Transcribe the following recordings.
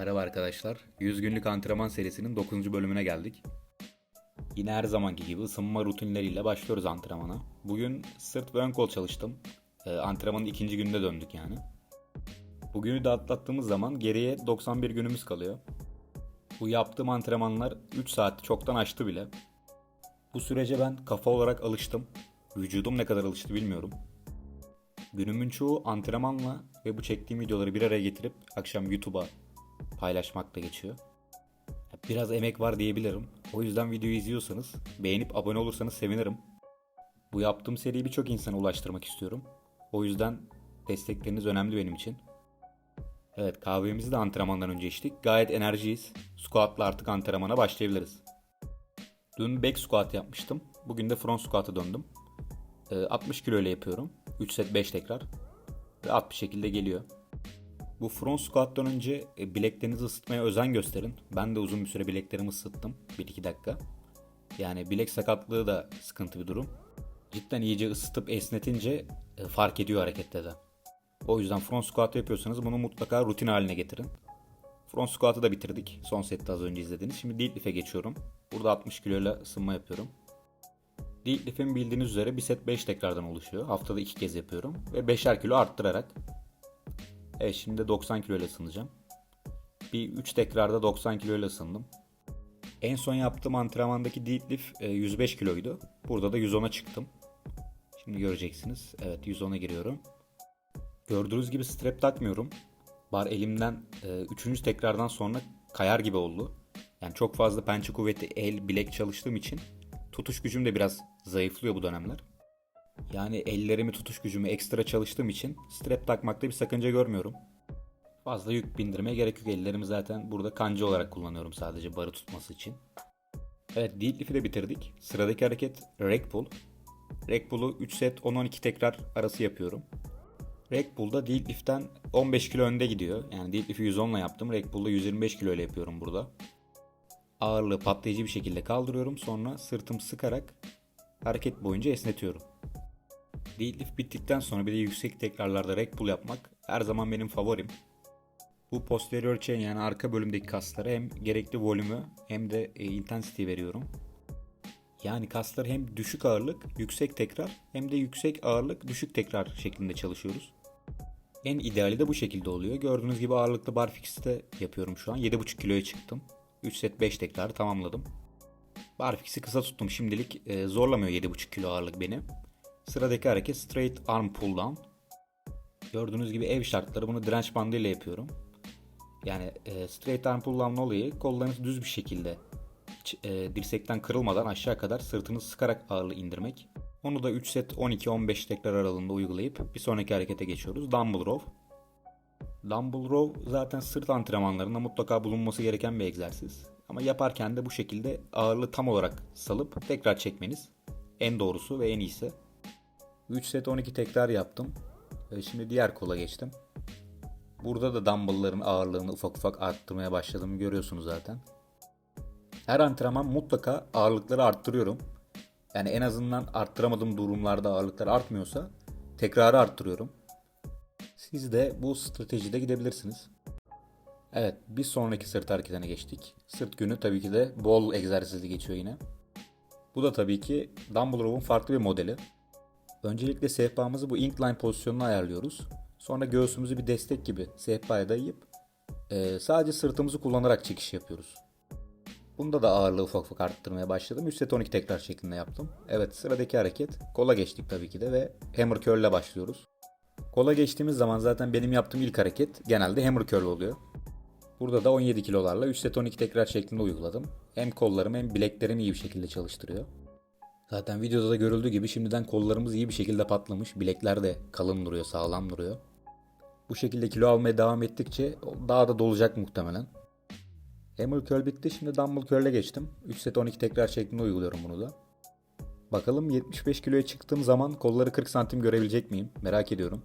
Merhaba arkadaşlar. 100 günlük antrenman serisinin 9. bölümüne geldik. Yine her zamanki gibi ısınma rutinleriyle başlıyoruz antrenmana. Bugün sırt ve ön kol çalıştım. Ee, antrenmanın ikinci günde döndük yani. Bugünü de atlattığımız zaman geriye 91 günümüz kalıyor. Bu yaptığım antrenmanlar 3 saati çoktan aştı bile. Bu sürece ben kafa olarak alıştım. Vücudum ne kadar alıştı bilmiyorum. Günümün çoğu antrenmanla ve bu çektiğim videoları bir araya getirip akşam YouTube'a paylaşmakla geçiyor. Biraz emek var diyebilirim. O yüzden videoyu izliyorsanız beğenip abone olursanız sevinirim. Bu yaptığım seriyi birçok insana ulaştırmak istiyorum. O yüzden destekleriniz önemli benim için. Evet kahvemizi de antrenmandan önce içtik. Gayet enerjiyiz. Squat'la artık antrenmana başlayabiliriz. Dün back squat yapmıştım. Bugün de front squat'a döndüm. Ee, 60 kilo ile yapıyorum. 3 set 5 tekrar. Ve at bir şekilde geliyor. Bu front squat'tan önce e, bileklerinizi ısıtmaya özen gösterin. Ben de uzun bir süre bileklerimi ısıttım. 1-2 dakika. Yani bilek sakatlığı da sıkıntı bir durum. Cidden iyice ısıtıp esnetince e, fark ediyor harekette de. O yüzden front squat yapıyorsanız bunu mutlaka rutin haline getirin. Front squat'ı da bitirdik. Son sette az önce izlediğiniz. Şimdi deadlift'e geçiyorum. Burada 60 kilo ile ısınma yapıyorum. Deadlift'in bildiğiniz üzere bir set 5 tekrardan oluşuyor. Haftada 2 kez yapıyorum. Ve 5'er kilo arttırarak. Evet şimdi de 90 kilo ile ısınacağım. Bir 3 tekrarda 90 kilo ile ısındım. En son yaptığım antrenmandaki deadlift e, 105 kiloydu. Burada da 110'a çıktım. Şimdi göreceksiniz. Evet 110'a giriyorum. Gördüğünüz gibi strap takmıyorum. Bar elimden 3. tekrardan sonra kayar gibi oldu. Yani çok fazla pençe kuvveti, el, bilek çalıştığım için tutuş gücüm de biraz zayıflıyor bu dönemler. Yani ellerimi tutuş gücümü ekstra çalıştığım için strap takmakta bir sakınca görmüyorum. Fazla yük bindirmeye gerek yok. Ellerimi zaten burada kanca olarak kullanıyorum sadece barı tutması için. Evet deadlift'i de bitirdik. Sıradaki hareket rack pull. Rack pull'u 3 set 10-12 tekrar arası yapıyorum. Rack pull'da deadlift'ten 15 kilo önde gidiyor. Yani deadlift'i 110 ile yaptım. Rack pull'da 125 kilo ile yapıyorum burada. Ağırlığı patlayıcı bir şekilde kaldırıyorum. Sonra sırtım sıkarak hareket boyunca esnetiyorum. Deadlift bittikten sonra bir de yüksek tekrarlarda rack pull yapmak her zaman benim favorim. Bu posterior chain yani arka bölümdeki kaslara hem gerekli volümü hem de e, intensity veriyorum. Yani kaslar hem düşük ağırlık, yüksek tekrar hem de yüksek ağırlık, düşük tekrar şeklinde çalışıyoruz. En ideali de bu şekilde oluyor. Gördüğünüz gibi ağırlıklı barfix'te yapıyorum şu an. 7,5 kiloya çıktım. 3 set 5 tekrar tamamladım. Barfix'i kısa tuttum şimdilik. E, zorlamıyor 7,5 kilo ağırlık beni. Sıradaki hareket straight arm pull down. Gördüğünüz gibi ev şartları bunu direnç bandı ile yapıyorum. Yani e, straight arm pull down olayı kollarınız düz bir şekilde e, dirsekten kırılmadan aşağı kadar sırtınızı sıkarak ağırlığı indirmek. Onu da 3 set 12-15 tekrar aralığında uygulayıp bir sonraki harekete geçiyoruz. Dumbbell row. Dumbbell row zaten sırt antrenmanlarında mutlaka bulunması gereken bir egzersiz. Ama yaparken de bu şekilde ağırlığı tam olarak salıp tekrar çekmeniz en doğrusu ve en iyisi. 3 set 12 tekrar yaptım. Ve şimdi diğer kola geçtim. Burada da dumbbellların ağırlığını ufak ufak arttırmaya başladığımı görüyorsunuz zaten. Her antrenman mutlaka ağırlıkları arttırıyorum. Yani en azından arttıramadığım durumlarda ağırlıklar artmıyorsa tekrarı arttırıyorum. Siz de bu stratejide gidebilirsiniz. Evet bir sonraki sırt hareketine geçtik. Sırt günü tabii ki de bol egzersizli geçiyor yine. Bu da tabii ki dumbbell row'un farklı bir modeli. Öncelikle sehpamızı bu incline pozisyonuna ayarlıyoruz. Sonra göğsümüzü bir destek gibi sehpaya dayayıp e, sadece sırtımızı kullanarak çekiş yapıyoruz. Bunda da ağırlığı ufak ufak arttırmaya başladım. 3 set 12 tekrar şeklinde yaptım. Evet sıradaki hareket kola geçtik tabii ki de ve hammer curl ile başlıyoruz. Kola geçtiğimiz zaman zaten benim yaptığım ilk hareket genelde hammer curl oluyor. Burada da 17 kilolarla 3 set 12 tekrar şeklinde uyguladım. Hem kollarım hem bileklerim iyi bir şekilde çalıştırıyor. Zaten videoda da görüldüğü gibi şimdiden kollarımız iyi bir şekilde patlamış. Bilekler de kalın duruyor, sağlam duruyor. Bu şekilde kilo almaya devam ettikçe daha da dolacak muhtemelen. Hammer curl bitti. Şimdi dumbbell curl'e geçtim. 3 set 12 tekrar şeklinde uyguluyorum bunu da. Bakalım 75 kiloya çıktığım zaman kolları 40 santim görebilecek miyim? Merak ediyorum.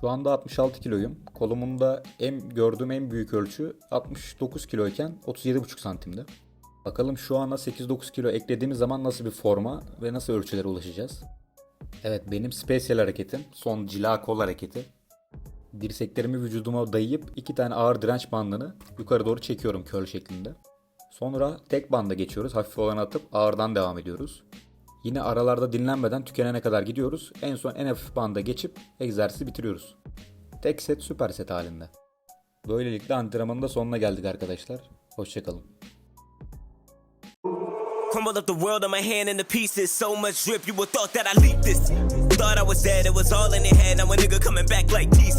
Şu anda 66 kiloyum. Kolumun da en gördüğüm en büyük ölçü 69 kiloyken 37,5 santimde. Bakalım şu ana 8-9 kilo eklediğimiz zaman nasıl bir forma ve nasıl ölçülere ulaşacağız. Evet benim special hareketim son cila kol hareketi. Dirseklerimi vücuduma dayayıp iki tane ağır direnç bandını yukarı doğru çekiyorum curl şeklinde. Sonra tek banda geçiyoruz. Hafif olanı atıp ağırdan devam ediyoruz. Yine aralarda dinlenmeden tükenene kadar gidiyoruz. En son en hafif banda geçip egzersizi bitiriyoruz. Tek set süper set halinde. Böylelikle antrenmanın da sonuna geldik arkadaşlar. Hoşçakalın. Crumble up the world on my hand into pieces. So much drip, you would thought that I leaked this. Thought I was dead, it was all in your head. Now a nigga coming back like Jesus.